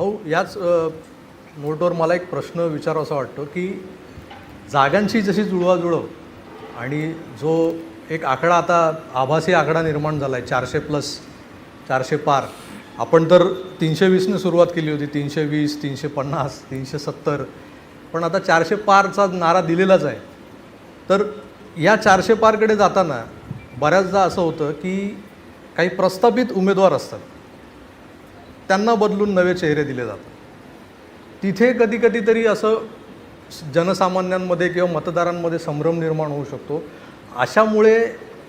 भाऊ याच मोटवर मला एक प्रश्न विचारावासा वाटतो की जागांची जशी जुळवाजुळव आणि जो एक आकडा आता आभासी आकडा निर्माण झाला आहे चारशे प्लस चारशे पार आपण तर तीनशे वीसने सुरुवात केली होती तीनशे वीस तीनशे पन्नास तीनशे सत्तर पण आता चारशे पारचा नारा दिलेलाच आहे. तर या चारशे पारकडे जाताना बऱ्याचदा असं होतं की काही प्रस्थापित उमेदवार असतात. त्यांना बदलून नवे चेहरे दिले जातात. तिथे कधी कधीतरी असं जनसामान्यांमध्ये किंवा मतदारांमध्ये संभ्रम निर्माण होऊ शकतो. अशामुळे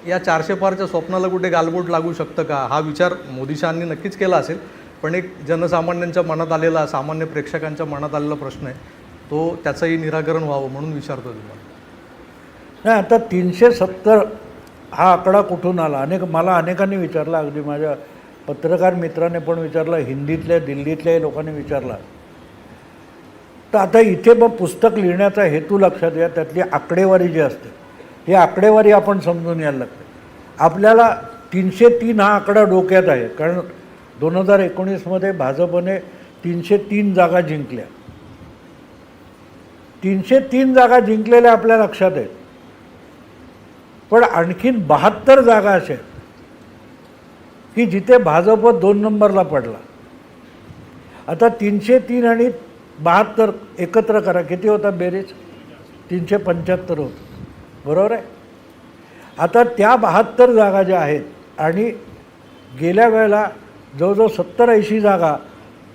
या चारशे पारच्या स्वप्नाला कुठे गालबोट लागू शकतं का? हा विचार मोदी शहांनी नक्कीच केला असेल. पण एक जनसामान्यांच्या मनात आलेला सामान्य प्रेक्षकांच्या मनात आलेला प्रश्न आहे. तो त्याचंही निराकरण व्हावं म्हणून विचारतो तुम्हाला नाही आता तीनशे सत्तर हा आकडा कुठून आला? अनेक मला अनेकांनी विचारला अगदी माझ्या पत्रकार मित्राने पण विचारला हिंदीतल्या दिल्लीतल्याही लोकांनी विचारला. तर आता इथे मग पुस्तक लिहिण्याचा हेतू लक्षात घ्या त्यातली आकडेवारी जी असते ही आकडेवारी आपण समजून यायला लागते. आपल्याला तीनशे तीन हा आकडा डोक्यात आहे कारण दोन हजार एकोणीसमध्ये भाजपने तीनशे तीन जागा जिंकल्या. तीनशे तीन जागा जिंकलेल्या आपल्या लक्षात आहेत. पण आणखीन बहात्तर जागा अशा आहेत. की जिथे भाजप दोन नंबरला पडला. आता तीनशे तीन आणि बहात्तर एकत्र करा. किती होता बेरीज? तीनशे पंच्याहत्तर होतं. बरोबर आहे? आता त्या बहात्तर जागा ज्या आहेत आणि गेल्या वेळेला जवळजवळ सत्तर ऐंशी जागा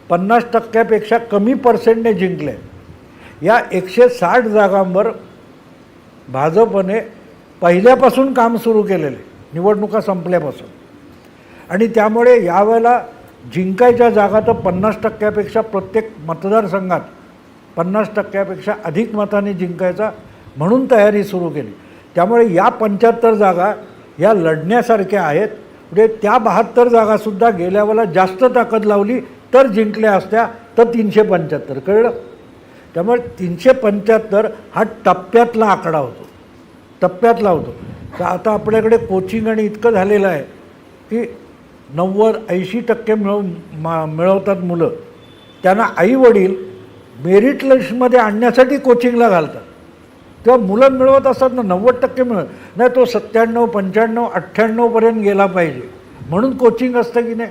पन्नास टक्क्यापेक्षा कमी पर्सेंटने जिंकल्या. या एकशे साठ जागांवर भाजपने पहिल्यापासून काम सुरू केलेले. निवडणुका संपल्यापासून. आणि त्यामुळे यावेळेला जिंकायच्या जागा तर पन्नास टक्क्यापेक्षा प्रत्येक मतदारसंघात पन्नास टक्क्यापेक्षा अधिक मतांनी जिंकायचा म्हणून तयारी सुरू केली. त्यामुळे या पंच्याहत्तर जागा या लढण्यासारख्या आहेत. म्हणजे त्या बहात्तर जागासुद्धा गेल्या वेळेला जास्त ताकद लावली तर जिंकल्या असत्या तर तीनशे पंच्याहत्तर. कळलं? त्यामुळे तीनशे पंच्याहत्तर हा टप्प्यातला आकडा होतो. टप्प्यातला होतो. तर आता आपल्याकडे कोचिंग आणि इतकं झालेलं आहे की नव्वद ऐंशी टक्के मिळव मा मिळवतात मुलं. त्यांना आईवडील मेरिट लिस्टमध्ये आणण्यासाठी कोचिंगला घालतात. तेव्हा मुलं मिळवत असतात ना नव्वद टक्के मिळत नाही तो सत्त्याण्णव पंच्याण्णव अठ्ठ्याण्णवपर्यंत गेला पाहिजे. म्हणून कोचिंग असतं की नाही?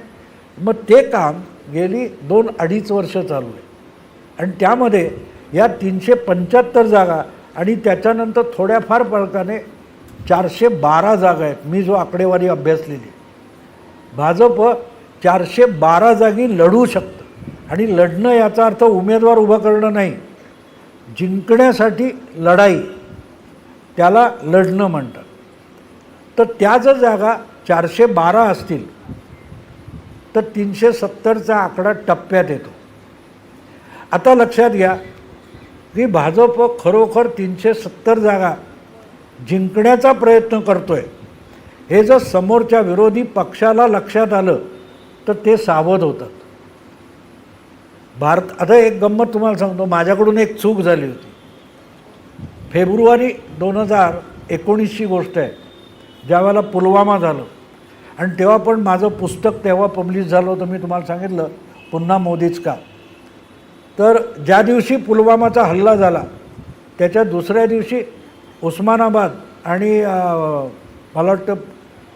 मग ते काम गेली दोन अडीच वर्ष चालू आहे. आणि त्यामध्ये या तीनशे पंच्याहत्तर जागा आणि त्याच्यानंतर थोड्याफार फरकाने चारशे बारा जागा आहेत. मी जो आकडेवारी अभ्यासलेली. भाजप चारशे बारा जागी लढू शकतं. आणि लढणं याचा अर्थ उमेदवार उभं करणं नाही. जिंकण्यासाठी लढाई त्याला लढणं म्हणतात. तर त्या जर जागा चारशे बारा असतील तर तीनशे सत्तरचा आकडा टप्प्यात येतो. आता लक्षात घ्या की भाजप खरोखर तीनशे सत्तर जागा जिंकण्याचा प्रयत्न करतो आहे हे जर समोरच्या विरोधी पक्षाला लक्षात आलं तर ते सावध होतात. भारत आता एक गंमत तुम्हाला सांगतो माझ्याकडून एक चूक झाली होती. फेब्रुवारी दोन हजार एकोणीसची गोष्ट आहे ज्यावेळेला पुलवामा झालं. आणि तेव्हा पण माझं पुस्तक तेव्हा पब्लिश झालं होतं मी तुम्हाला सांगितलं पुन्हा मोदीच का? तर ज्या दिवशी पुलवामाचा हल्ला झाला त्याच्या दुसऱ्या दिवशी उस्मानाबाद आणि मला वाटतं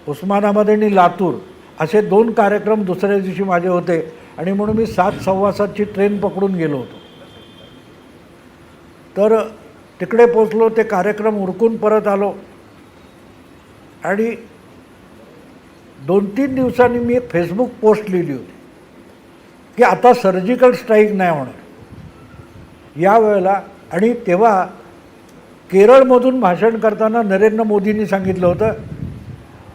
उस्मानाबाद आणि लातूर असे दोन कार्यक्रम दुसऱ्या दिवशी माझे होते आणि म्हणून मी सात सव्वा सातची ट्रेन पकडून गेलो होतो. तर तिकडे पोचलो ते कार्यक्रम उरकून परत आलो आणि दोन तीन दिवसांनी मी एक फेसबुक पोस्ट लिहिली होती की आता सर्जिकल स्ट्राईक नाही होणार. यावेळेला आणि तेव्हा केरळमधून भाषण करताना नरेंद्र मोदींनी सांगितलं होतं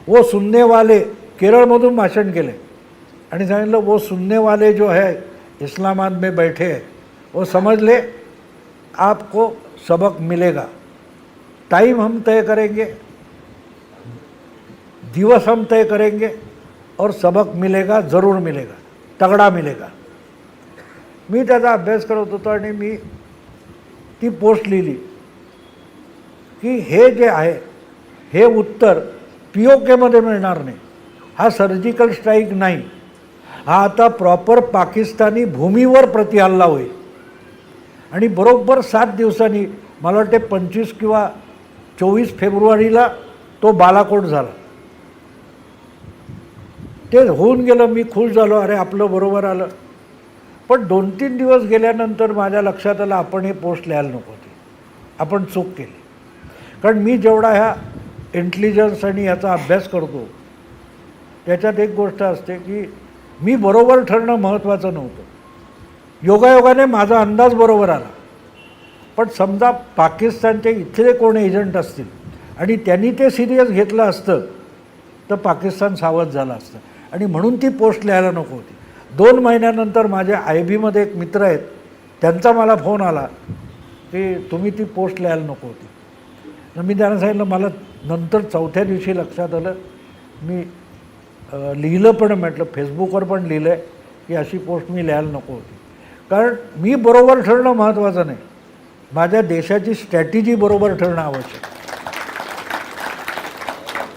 वो सुनने वाले केरळमधून भाषण केले. आणि सांगितलं वो सुनने वाले जो है इस्लामाद में बैठे हैं. वो समझ ले आपको सबक मिलेगा। टाइम हम तय करेंगे दिवस हम तय करेंगे और सबक मिलेगा ज़रूर मिलेगा तगड़ा मिलेगा। मी त्याचा अभ्यास करत होतो आणि मी ती पोस्ट लिहिली की हे जे आहे हे उत्तर पी ओ केमध्ये मिळणार नाही. हा सर्जिकल स्ट्राईक नाही. हा आता प्रॉपर पाकिस्तानी भूमीवर प्रतिहल्ला होईल. आणि बरोबर सात दिवसांनी मला वाटते पंचवीस किंवा चोवीस फेब्रुवारीला तो बालाकोट झाला. ते होऊन गेलं मी खुश झालो अरे आपलं बरोबर आलं. पण दोन तीन दिवस गेल्यानंतर माझ्या लक्षात आलं आपण हे पोस्ट लिहायला नको होती. आपण चूक केली. कारण मी जेवढा ह्या इंटेलिजन्स आणि याचा अभ्यास करतो. त्याच्यात एक गोष्ट असते की मी बरोबर ठरणं महत्त्वाचं नव्हतं. योगायोगाने माझा अंदाज बरोबर आला. पण समजा पाकिस्तानचे इथले कोण एजंट असतील आणि त्यांनी ते सिरियस घेतलं असतं तर पाकिस्तान सावध झालं असतं. आणि म्हणून ती पोस्ट लिहायला नको होती. दोन महिन्यानंतर माझ्या आय बीमध्ये एक मित्र आहेत त्यांचा मला फोन आला की तुम्ही ती पोस्ट लिहायला नको होती. तर मी त्यांना सांगितलं मला नंतर चौथ्या दिवशी लक्षात आलं मी लिहिलं पण म्हटलं फेसबुकवर पण लिहिलं आहे की अशी पोस्ट मी लिहायला नको होती. कारण मी बरोबर ठरणं महत्त्वाचं नाही. माझ्या देशाची स्ट्रॅटेजी बरोबर ठरणं आवश्यक.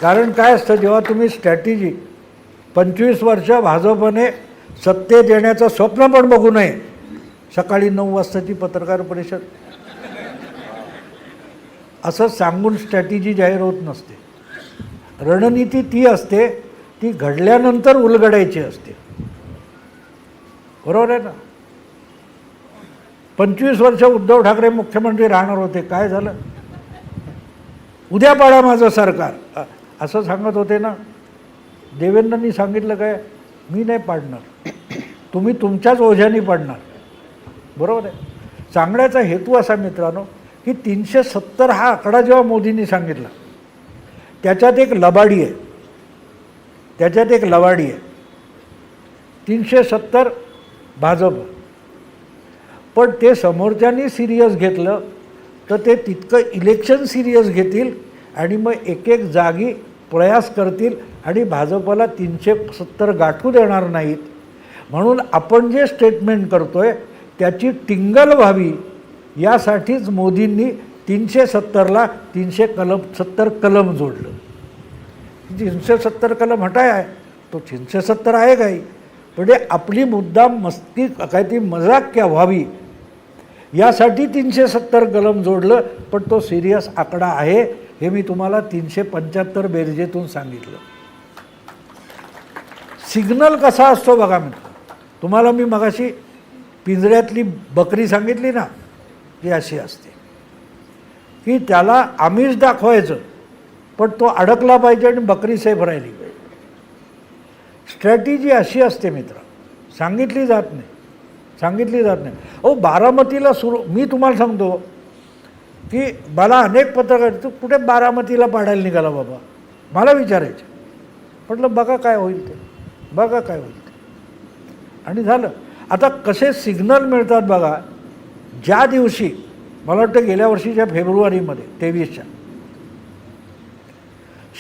कारण काय असतं जेव्हा तुम्ही स्ट्रॅटेजी पंचवीस वर्ष भाजपने सत्तेत येण्याचं स्वप्न पण बघू नये. सकाळी नऊ वाजताची पत्रकार परिषद असं सांगून स्ट्रॅटेजी जाहीर होत नसते. रणनीती ती असते ती घडल्यानंतर उलगडायची असते. बरोबर आहे ना? पंचवीस वर्ष उद्धव ठाकरे मुख्यमंत्री राहणार होते काय झालं? उद्या पाडा माझं सरकार. असं सांगत होते ना? देवेंद्रनी सांगितलं काय? मी नाही पाडणार. तुम्ही तुमच्याच ओझ्यानी पाडणार. बरोबर आहे? सांगण्याचा हेतू असा मित्रांनो की तीनशे सत्तर हा आकडा जेव्हा मोदींनी सांगितला त्याच्यात एक लबाडी आहे. त्याच्यात एक लवाडी आहे. तीनशे सत्तर भाजप. पण ते समोरच्यांनी सिरियस घेतलं तर ते तितकं इलेक्शन सिरियस घेतील आणि मग एक एक जागी प्रयास करतील आणि भाजपला तीनशे सत्तर गाठू देणार नाहीत. म्हणून आपण जे स्टेटमेंट करतो आहे त्याची टिंगल व्हावी. यासाठीच मोदींनी तीनशे सत्तरला तीनशे कलम सत्तर कलम जोडलं. तीनशे सत्तर कलम हटाय आहे. तो तीनशे सत्तर आहे काही म्हणजे आपली मुद्दाम मस्ती काय ती मजाक क्या व्हावी? यासाठी तीनशे सत्तर कलम जोडलं पण तो सिरियस आकडा आहे हे मी तुम्हाला तीनशे पंच्याहत्तर बेरजेतून सांगितलं. सिग्नल कसा असतो बघा मित्र? तुम्हाला मी मगाशी पिंजऱ्यातली बकरी सांगितली ना ती अशी असते. की त्याला आमिष दाखवायचं पण तो अडकला पाहिजे आणि बकरी सेफ राहिली पाहिजे. स्ट्रॅटेजी अशी असते मित्र. सांगितली जात नाही. सांगितली जात नाही. अहो बारामतीला सुरू मी तुम्हाला सांगतो की मला अनेक पत्रकार तू कुठे बारामतीला पाडायला निघाला बाबा? मला विचारायचं. म्हटलं बघा काय होईल ते. बघा काय होईल ते. आणि झालं. आता कसे सिग्नल मिळतात बघा ज्या दिवशी मला वाटतं गेल्या वर्षीच्या फेब्रुवारीमध्ये तेवीसच्या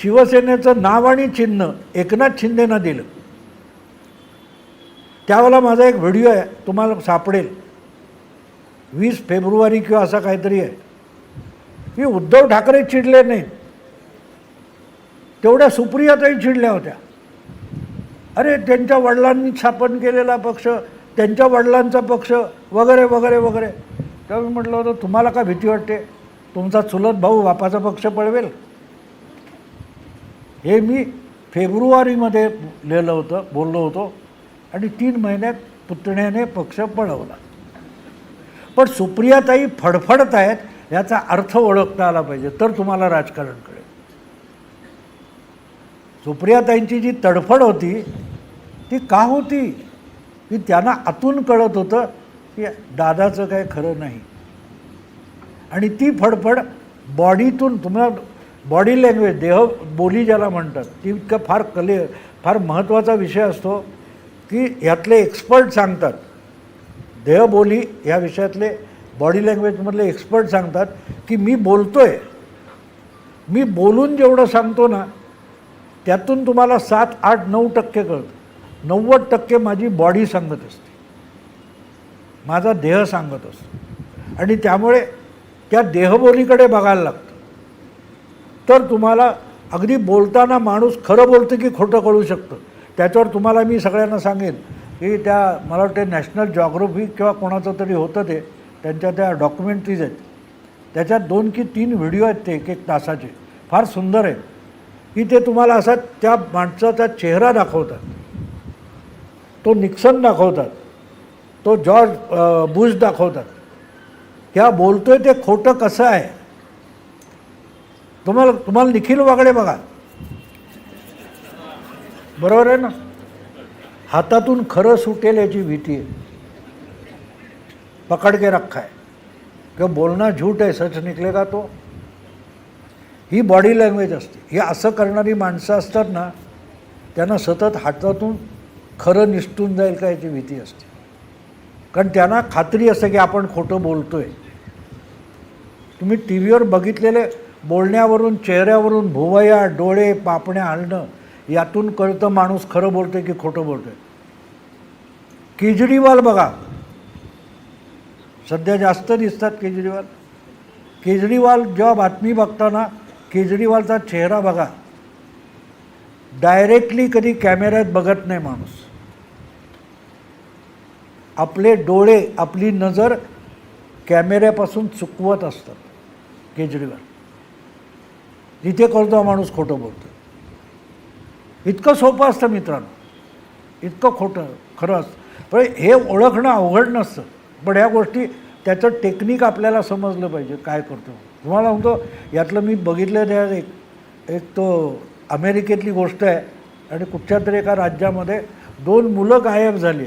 शिवसेनेचं नाव आणि चिन्ह एकनाथ शिंदेनं दिलं. त्यावेळेला माझा एक व्हिडिओ आहे तुम्हाला सापडेल. वीस फेब्रुवारी किंवा असा काहीतरी आहे. की उद्धव ठाकरे चिडले नाहीत तेवढ्या सुप्रियाताही चिडल्या होत्या. अरे त्यांच्या वडिलांनी स्थापन केलेला पक्ष त्यांच्या वडिलांचा पक्ष वगैरे वगैरे वगैरे. तेव्हा मी म्हटलं होतं तुम्हाला का भीती वाटते? तुमचा चुलत भाऊ बापाचा पक्ष पळवेल. हे मी फेब्रुवारीमध्ये लिहिलं होतं बोललो होतो. आणि तीन महिन्यात पुतण्याने पक्ष पळवला. पण सुप्रियाताई फडफडत आहेत याचा अर्थ ओळखता आला पाहिजे तर तुम्हाला राजकारण कळेल. सुप्रियाताईंची जी तडफड होती ती का होती? की त्यांना आतून कळत होतं की दादाचं काय खरं नाही. आणि ती फडफड बॉडीतून तुम्हाला बॉडी लँग्वेज देह बोली ज्याला म्हणतात ती इतकं फार कले फार महत्त्वाचा विषय असतो की ह्यातले एक्सपर्ट सांगतात. देहबोली ह्या विषयातले बॉडी लँग्वेजमधले एक्सपर्ट सांगतात की मी बोलतो आहे मी बोलून जेवढं सांगतो ना त्यातून तुम्हाला सात आठ नऊ टक्के कळतं. नव्वद टक्के माझी बॉडी सांगत असते. माझा देह सांगत असतो. आणि त्यामुळे त्या देहबोलीकडे बघायला लागतं. तर तुम्हाला अगदी बोलताना माणूस खरं बोलतं की खोटं कळू शकतं. त्याच्यावर तुम्हाला मी सगळ्यांना सांगेन की त्या मला वाटतं नॅशनल जॉग्रफी किंवा कोणाचं तरी होतं ते त्यांच्या त्या डॉक्युमेंटरीज आहेत. त्याच्यात दोन की तीन व्हिडिओ आहेत ते एक एक तासाचे. फार सुंदर आहे की ते तुम्हाला असा त्या माणसाचा चेहरा दाखवतात. तो निक्सन दाखवतात. तो जॉर्ज बुश दाखवतात. ह्या बोलतोय ते खोटं कसं आहे? तुम्हाला तुम्हाला निखिल वागडे बघा. बरोबर आहे ना? हातातून खरं सुटेल याची भीती आहे. पकड के रखा है किंवा बोलणं झूट आहे सच निकलेगा तो? ही बॉडी लँग्वेज असते. ही असं करणारी माणसं असतात ना त्यांना सतत हातातून खरं निष्ठून जाईल का याची भीती असते. कारण त्यांना खात्री असते की आपण खोटं बोलतोय. तुम्ही टी व्हीवर बघितलेले बोलण्यावरून चेहऱ्यावरून भुवया डोळे पापण्या हलणं यातून कळतं माणूस खरं बोलतोय की खोटं बोलतोय. केजरीवाल बघा. सध्या जास्त दिसतात केजरीवाल. केजरीवाल जेव्हा बातमी बघताना केजरीवालचा चेहरा बघा. डायरेक्टली कधी कॅमेऱ्यात बघत नाही माणूस. आपले डोळे आपली नजर कॅमेऱ्यापासून चुकवत असतात केजरीवाल. जिथे करतो हा माणूस खोटं बोलतो इतकं सोपं असतं मित्रांनो. इतकं खोटं खरं असतं. पण हे ओळखणं अवघड नसतं. पण ह्या गोष्टी त्याचं टेक्निक आपल्याला समजलं पाहिजे काय करतो. तुम्हाला म्हणतो यातलं मी बघितलं त्या एक एक तो अमेरिकेतली गोष्ट आहे. आणि कुठच्या तरी एका राज्यामध्ये दोन मुलं गायब झाली.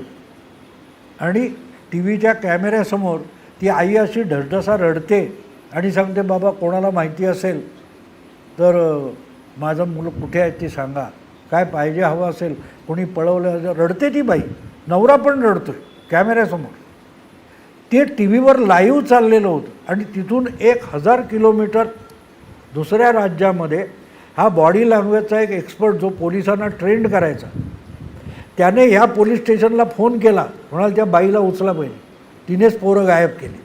आणि टी व्हीच्या कॅमेऱ्यासमोर ती आई अशी ढसढसा रडते आणि सांगते बाबा कोणाला माहिती असेल तर माझं मुलं कुठे आहे ते सांगा. काय पाहिजे हवं असेल कोणी पळवलं रडते ती बाई. नवरा पण रडतोय कॅमेऱ्यासमोर. ते टी व्हीवर लाईव्ह चाललेलं होतं आणि तिथून एक हजार किलोमीटर दुसऱ्या राज्यामध्ये हा बॉडी लँग्वेजचा एक एक्सपर्ट जो पोलिसांना ट्रेंड करायचा त्याने ह्या पोलीस स्टेशनला फोन केला. म्हणाल त्या बाईला उचला पाहिजे तिनेच पोरं गायब केली.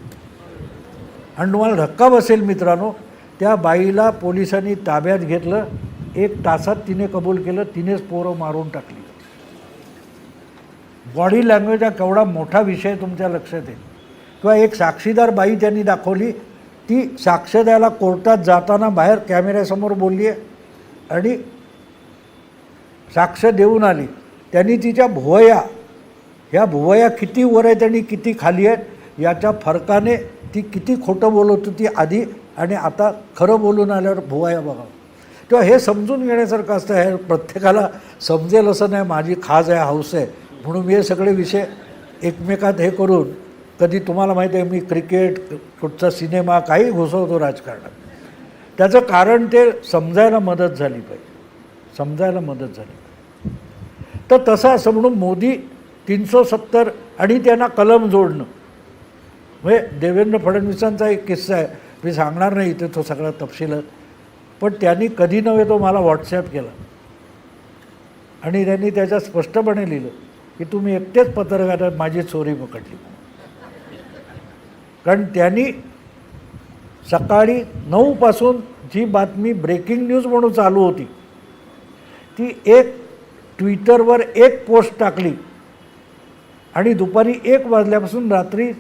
आणि तुम्हाला धक्का बसेल मित्रांनो. त्या बाईला पोलिसांनी ताब्यात घेतलं. एक तासात तिने कबूल केलं. तिनेच पोरं मारून टाकली. बॉडी लँग्वेज हा केवढा मोठा विषय तुमच्या लक्षात येईल. किंवा एक साक्षीदार बाई त्यांनी दाखवली. ती साक्ष द्यायला कोर्टात जाताना बाहेर कॅमेऱ्यासमोर बोलली आहे. आणि साक्ष देऊन आली. त्यांनी तिच्या भुवया ह्या भुवया किती वर आहेत आणि किती खाली आहेत याच्या फरकाने ती किती खोटं बोलत होती आधी आणि आता खरं बोलून आल्यावर भुवया बघा. तेव्हा हे समजून घेण्यासारखं असतं हे प्रत्येकाला समजेल असं नाही माझी खाज आहे हौस आहे. म्हणून मी हे सगळे विषय एकमेकात हे करून कधी तुम्हाला माहिती आहे मी क्रिकेट कुठचा सिनेमा काही घुसवतो राजकारणात. त्याचं कारण ते समजायला मदत झाली पाहिजे. समजायला मदत झाली तर तसं असं म्हणून मोदी तीनशे सत्तर आणि त्यांना कलम जोडणं. म्हणजे देवेंद्र फडणवीसांचा एक किस्सा आहे. मी सांगणार नाही इथे तो सगळा तपशील. पण त्यांनी कधी नव्हे तो मला व्हॉट्सॲप केला. आणि त्यांनी त्याच्यात स्पष्टपणे लिहिलं की तुम्ही एकटेच पत्रकारात माझी चोरी पकडली. कारण त्यांनी सकाळी नऊपासून जी बातमी ब्रेकिंग न्यूज म्हणून चालू होती ती एक ट्विटरवर एक पोस्ट टाकली. आणि दुपारी एक वाजल्यापासून रात्री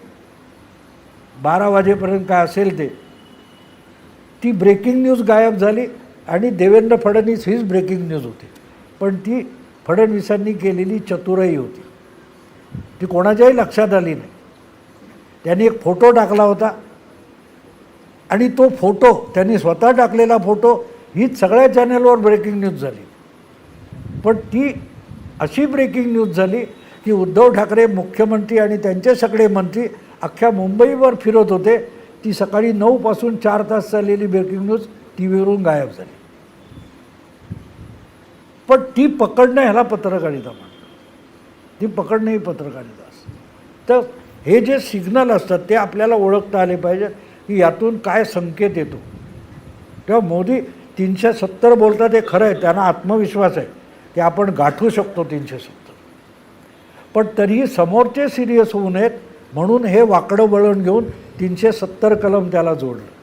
बारा वाजेपर्यंत काय असेल ते. ती ब्रेकिंग न्यूज गायब झाली आणि देवेंद्र फडणवीस हीच ब्रेकिंग न्यूज होती. पण ती फडणवीसांनी केलेली चतुराई होती. ती कोणाच्याही लक्षात आली नाही. त्यांनी एक फोटो टाकला होता. आणि तो फोटो त्यांनी स्वतः टाकलेला फोटो हीच सगळ्या चॅनलवर ब्रेकिंग न्यूज झाली. पण ती अशी ब्रेकिंग न्यूज झाली की उद्धव ठाकरे मुख्यमंत्री आणि त्यांचे सगळे मंत्री अख्ख्या मुंबईवर फिरत होते. ती सकाळी नऊपासून चार तास चाललेली ब्रेकिंग न्यूज टी व्हीवरून गायब झाली. पण ती पकडणं ह्याला पत्रकारिता म्हणतात. ती पकडणं ही पत्रकारिता असते. तर हे जे सिग्नल असतात ते आपल्याला ओळखता आले पाहिजे की यातून काय संकेत येतो. तेव्हा मोदी तीनशे सत्तर बोलतात हे खरं आहे त्यांना आत्मविश्वास आहे. की आपण गाठू शकतो तीनशे सत्तर. पण तरीही समोरचे सिरियस होऊ नयेत म्हणून हे वाकडं वळण घेऊन तीनशे सत्तर कलम त्याला जोडलं.